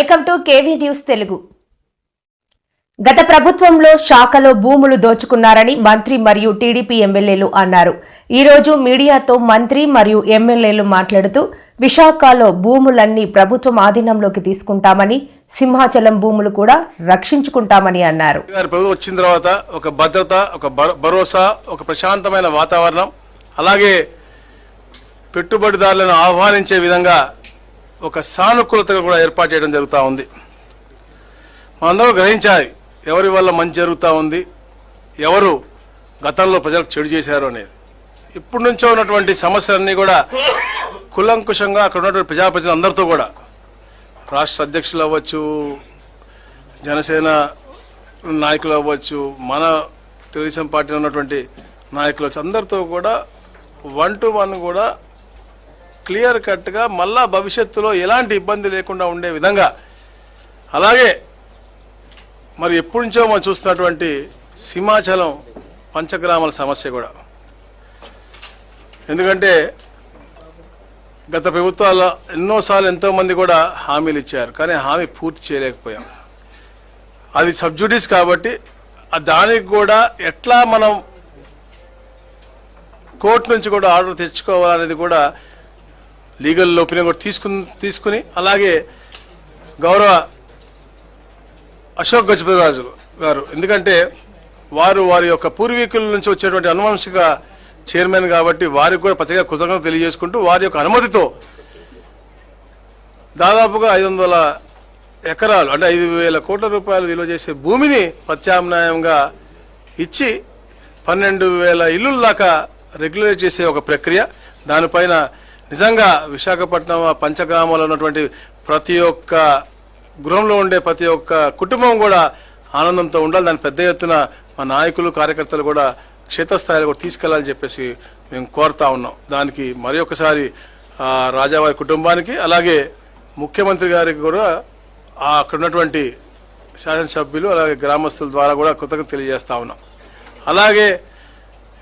Welcome to K V news Telugu. గత ప్రభుత్వంలో శాఖలో భూములు దోచుకున్నారని మంత్రి మరియు టీడీపీ ఎమ్మెల్యేలు అన్నారు. ఈ రోజు మీడియాతో మంత్రి మరియు ఎమ్మెల్యేలు మాట్లాడుతూ విశాఖలో భూములన్నీ ప్రభుత్వం ఆధీనంలోకి తీసుకుంటామని సింహాచలం భూములు కూడా రక్షించుకుంటామని అన్నారు. ప్రభుత్వం వచ్చిన తర్వాత ఒక భద్రత ఒక భరోసా ఒక ప్రశాంతమైన వాతావరణం అలాగే పెట్టుబడిదారులను ఆహ్వానించే విధంగా ఒక సానుకూలత కూడా ఏర్పాటు చేయడం జరుగుతూ ఉంది. మనందరూ గ్రహించాలి ఎవరి వల్ల మంచి జరుగుతూ ఉంది ఎవరు గతంలో ప్రజలకు చెడు చేశారు అనేది. ఇప్పటి నుంచో ఉన్నటువంటి సమస్యలన్నీ కూడా కులంకుశంగా అక్కడ ఉన్నటువంటి ప్రజాప్రతినిధులు అందరితో కూడా రాష్ట్ర అధ్యక్షులు అవ్వచ్చు జనసేన నాయకులు అవ్వచ్చు మన తెలుగుదేశం పార్టీలో ఉన్నటువంటి నాయకులు అవ్వచ్చు అందరితో కూడా వన్ టు వన్ కూడా క్లియర్ కట్గా మళ్ళా భవిష్యత్తులో ఎలాంటి ఇబ్బంది లేకుండా ఉండే విధంగా. అలాగే మరి ఎప్పటి నుంచో మనం చూస్తున్నటువంటి సింహాచలం పంచగ్రామాల సమస్య కూడా. ఎందుకంటే గత ప్రభుత్వాల ఎన్నోసార్లు ఎంతోమంది కూడా హామీలు ఇచ్చారు. కానీ హామీ పూర్తి చేయలేకపోయాం. అది సబ్జుడీస్ కాబట్టి దానికి కూడా ఎట్లా మనం కోర్టు నుంచి కూడా ఆర్డర్ తెచ్చుకోవాలనేది కూడా లీగల్ ఒపీనియన్ కూడా తీసుకుని తీసుకుని అలాగే గౌరవ అశోక్ గజపతిరాజు గారు. ఎందుకంటే వారు వారి యొక్క పూర్వీకుల నుంచి వచ్చేటువంటి అనువంశిక చైర్మన్ కాబట్టి వారికి కూడా ప్రత్యేక కృతజ్ఞత తెలియజేసుకుంటూ వారి యొక్క అనుమతితో దాదాపుగా ఐదు వందల ఎకరాలు అంటే ఐదు వేల కోట్ల రూపాయలు విలువ చేసే భూమిని ప్రత్యామ్నాయంగా ఇచ్చి పన్నెండు వేల ఇల్లుల దాకా రెగ్యులేట్ చేసే ఒక ప్రక్రియ. దానిపైన నిజంగా విశాఖపట్నం ఆ ఉన్నటువంటి ప్రతి ఒక్క గృహంలో ఉండే ప్రతి ఒక్క కుటుంబం కూడా ఆనందంతో ఉండాలి. దాని పెద్ద ఎత్తున మా నాయకులు కార్యకర్తలు కూడా క్షేత్రస్థాయిలో కూడా తీసుకెళ్ళాలని చెప్పేసి మేము కోరుతా ఉన్నాం. దానికి మరి ఒకసారి రాజావారి కుటుంబానికి అలాగే ముఖ్యమంత్రి గారికి కూడా అక్కడ ఉన్నటువంటి శాసనసభ్యులు అలాగే గ్రామస్తుల ద్వారా కూడా కృతజ్ఞత తెలియజేస్తా ఉన్నాం. అలాగే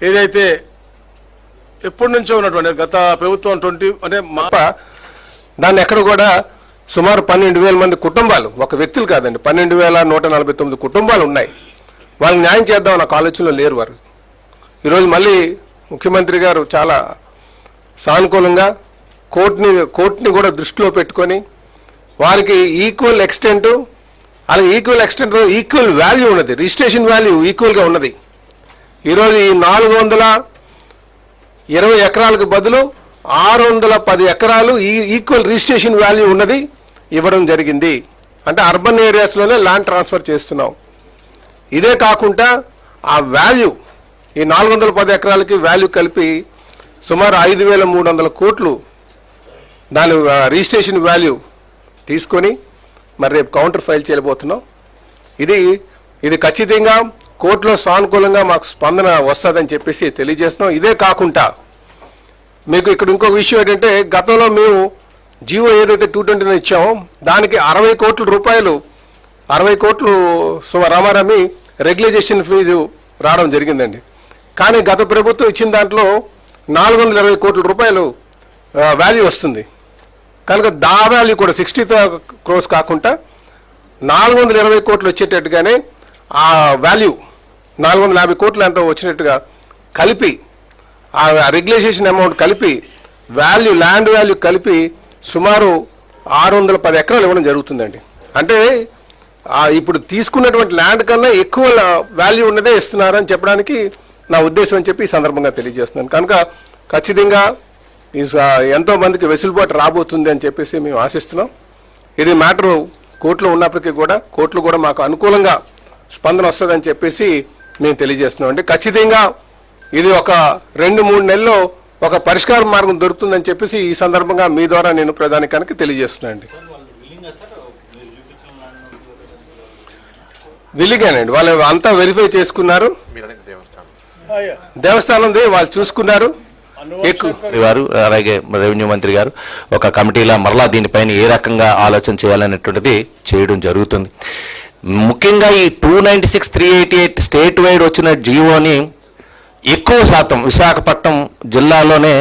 ఏదైతే ఎప్పటి నుంచో ఉన్నటువంటి గత ప్రభుత్వం ట్వంటీ అంటే మా దాన్ని ఎక్కడ కూడా సుమారు పన్నెండు వేల మంది కుటుంబాలు ఒక వ్యక్తులు కాదండి పన్నెండు వేల నూట నలభై తొమ్మిది కుటుంబాలు ఉన్నాయి. వాళ్ళకి న్యాయం చేద్దాం అన్న ఆలోచనలో లేరు వారు. ఈరోజు మళ్ళీ ముఖ్యమంత్రి గారు చాలా సానుకూలంగా కోర్టుని కోర్టుని కూడా దృష్టిలో పెట్టుకొని వారికి ఈక్వల్ ఎక్స్టెంట్ అలాగే ఈక్వల్ ఎక్స్టెంట్ ఈక్వల్ వాల్యూ ఉన్నది రిజిస్ట్రేషన్ వాల్యూ ఈక్వల్గా ఉన్నది. ఈరోజు ఈ నాలుగు వందల ఇరవై ఎకరాలకు బదులు ఆరు వందల పది ఎకరాలు ఈ ఈక్వల్ రిజిస్ట్రేషన్ వాల్యూ ఉన్నది ఇవ్వడం జరిగింది. అంటే అర్బన్ ఏరియాస్లోనే ల్యాండ్ ట్రాన్స్ఫర్ చేస్తున్నాం. ఇదే కాకుండా ఆ వాల్యూ ఈ నాలుగు వందల పది ఎకరాలకి వాల్యూ కలిపి సుమారు ఐదు వేల మూడు వందల కోట్లు దాని రిజిస్ట్రేషన్ వాల్యూ తీసుకొని మరి రేపు కౌంటర్ ఫైల్ చేయబోతున్నాం. ఇది ఇది ఖచ్చితంగా కోర్టులో సానుకూలంగా మాకు స్పందన వస్తుందని చెప్పేసి తెలియజేస్తున్నాం. ఇదే కాకుండా మీకు ఇక్కడ ఇంకొక విషయం ఏంటంటే గతంలో మేము జియో ఏదైతే టూ ట్వంటీ ఇచ్చామో దానికి అరవై కోట్ల రూపాయలు అరవై కోట్లు సుమ రమారమి రెగ్యులైజేషన్ ఫీజు రావడం జరిగిందండి. కానీ గత ప్రభుత్వం ఇచ్చిన దాంట్లో నాలుగు వందల ఇరవై కోట్ల రూపాయలు వాల్యూ వస్తుంది. కనుక దా వాల్యూ కూడా సిక్స్టీ క్రోస్ కాకుండా నాలుగు వందల ఇరవై కోట్లు వచ్చేటట్టుగానే ఆ వాల్యూ నాలుగు వందల యాభై కోట్లు ఎంతో వచ్చినట్టుగా కలిపి ఆ రెగ్యులేషన్ అమౌంట్ కలిపి వాల్యూ ల్యాండ్ వాల్యూ కలిపి సుమారు ఆరు వందల పది ఎకరాలు ఇవ్వడం జరుగుతుందండి. అంటే ఇప్పుడు తీసుకున్నటువంటి ల్యాండ్ కన్నా ఎక్కువ వాల్యూ ఉన్నదే ఇస్తున్నారని చెప్పడానికి నా ఉద్దేశం అని చెప్పి ఈ సందర్భంగా తెలియజేస్తున్నాను. కనుక ఖచ్చితంగా ఈ స- ఎంతో మందికి వెసులుబాటు రాబోతుంది అని చెప్పేసి మేము ఆశిస్తున్నాం. ఇది మ్యాటరు కోర్టులో ఉన్నప్పటికీ కూడా కోర్టులు కూడా మాకు అనుకూలంగా స్పందన వస్తుందని చెప్పేసి మేము తెలియజేస్తున్నాం. అంటే ఖచ్చితంగా ఇది ఒక రెండు మూడు నెలల్లో ఒక పరిష్కార మార్గం దొరుకుతుందని చెప్పేసి ఈ సందర్భంగా మీ ద్వారా నేను ప్రధాని తెలియజేస్తున్నాను తెలియజేస్తున్నానండి విల్లిగానండి వాళ్ళు అంతా వెరిఫై చేసుకున్నారు. దేవస్థానం దేవస్థానంది వాళ్ళు చూసుకున్నారు. వారు అలాగే రెవెన్యూ మంత్రి గారు ఒక కమిటీలా మరలా దీనిపైన ఏ రకంగా ఆలోచన చేయాలనేటువంటిది చేయడం జరుగుతుంది. ముఖ్యంగా ఈ two ninety six three eighty eight state wide వచ్చిన జియోని ఎక్కువ శాతం విశాఖపట్నం జిల్లాలోనే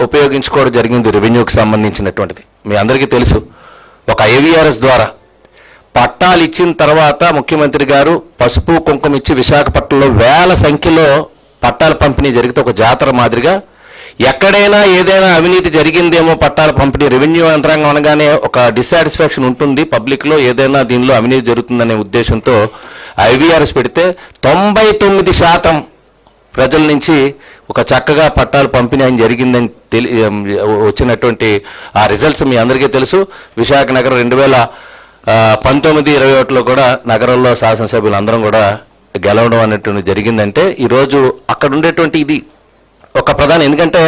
ఉపయోగించుకోవడం జరిగింది రెవెన్యూకి సంబంధించినటువంటిది. మీ అందరికీ తెలుసు ఒక ఐవీఆర్ఎస్ ద్వారా పట్టాలు ఇచ్చిన తర్వాత ముఖ్యమంత్రి గారు పసుపు కుంకుమ ఇచ్చి విశాఖపట్నంలో వేల సంఖ్యలో పట్టాల పంపిణీ జరిగితే ఒక జాతర మాదిరిగా ఎక్కడైనా ఏదైనా అవినీతి జరిగిందేమో పట్టాల పంపిణీ రెవెన్యూ యంత్రాంగం అనగానే ఒక డిస్సాటిస్ఫాక్షన్ ఉంటుంది. పబ్లిక్లో ఏదైనా దీనిలో అవినీతి జరుగుతుందనే ఉద్దేశంతో ఐవీఆర్ఎస్ పెడితే తొంభై తొమ్మిది శాతం ప్రజల నుంచి ఒక చక్కగా పట్టాలు పంపిణీ అని జరిగిందని తెలి వచ్చినటువంటి ఆ రిజల్ట్స్ మీ అందరికీ తెలుసు. విశాఖ నగరం రెండు వేల పంతొమ్మిది ఇరవై ఒకటిలో కూడా నగరంలో శాసనసభ్యులందరం కూడా గెలవడం అనేటువంటి జరిగిందంటే ఈరోజు అక్కడ ఉండేటువంటి ఇది ఒక ప్రధాన ఎందుకంటే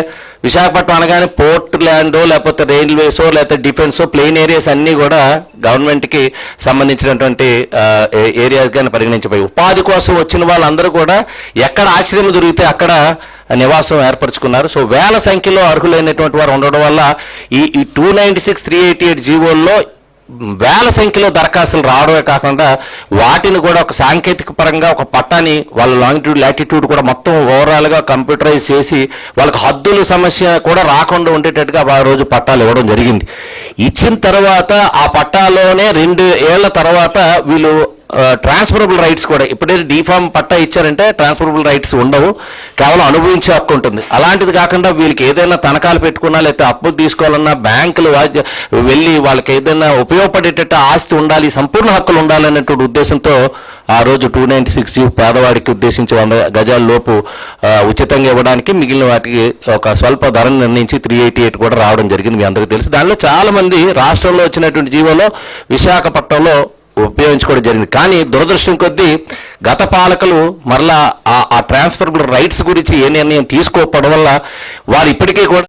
విశాఖపట్నం అనగానే పోర్ట్ ల్యాండో లేకపోతే రైల్వేసో లేకపోతే డిఫెన్సో ప్లెయిన్ ఏరియాస్ అన్నీ కూడా గవర్నమెంట్కి సంబంధించినటువంటి ఆ, ఏరియాస్గానే పరిగణించబోయి ఉపాధి కోసం వచ్చిన వాళ్ళందరూ కూడా ఎక్కడ ఆశ్రయం దొరికితే అక్కడ నివాసం ఏర్పరచుకున్నారు. సో వేల సంఖ్యలో అర్హులైనటువంటి వారు ఉండడం వల్ల ఈ two ninety six three eighty eight జీవోల్లో వేల సంఖ్యలో దరఖాస్తులు రావడమే కాకుండా వాటిని కూడా ఒక సాంకేతిక పరంగా ఒక పట్టాని వాళ్ళ లాంగిట్యూడ్ లాటిట్యూడ్ కూడా మొత్తం ఓవరాల్గా కంప్యూటరైజ్ చేసి వాళ్ళకి హద్దుల సమస్య కూడా రాకుండా ఉండేటట్టుగా ఆ రోజు పట్టాలు ఇవ్వడం జరిగింది. ఇచ్చిన తర్వాత ఆ పట్టాలోనే రెండు ఏళ్ళ తర్వాత వీళ్ళు ట్రాన్స్ఫరబుల్ రైట్స్ కూడా. ఇప్పుడైతే డీఫామ్ పట్టా ఇచ్చారంటే ట్రాన్స్ఫరబుల్ రైట్స్ ఉండవు. కేవలం అనుభవించే హక్కు ఉంటుంది. అలాంటిది కాకుండా వీళ్ళకి ఏదైనా తనఖాలు పెట్టుకున్నా లేకపోతే అప్పులు తీసుకోవాలన్నా బ్యాంకులు వెళ్ళి వాళ్ళకి ఏదైనా ఉపయోగపడేటట్టు ఆస్తి ఉండాలి సంపూర్ణ హక్కులు ఉండాలనేటువంటి ఉద్దేశంతో ఆ రోజు టూ నైన్టీ సిక్స్ పేదవాడికి ఉద్దేశించి వంద గజాల లోపు ఉచితంగా ఇవ్వడానికి మిగిలిన వాటికి ఒక స్వల్ప ధరను నిర్ణయించి త్రీ ఎయిటీ ఎయిట్ కూడా రావడం జరిగింది మీ అందరికీ తెలుసు. దానిలో చాలామంది రాష్ట్రంలో వచ్చినటువంటి జీవోలో విశాఖపట్నంలో ఉపయోగించుకోవడం జరిగింది. కానీ దురదృష్టం కొద్దీ గత పాలకులు మరలా ఆ- ఆ రైట్స్ గురించి ఏ నిర్ణయం తీసుకోకపోవడం వల్ల వారు ఇప్పటికీ కూడా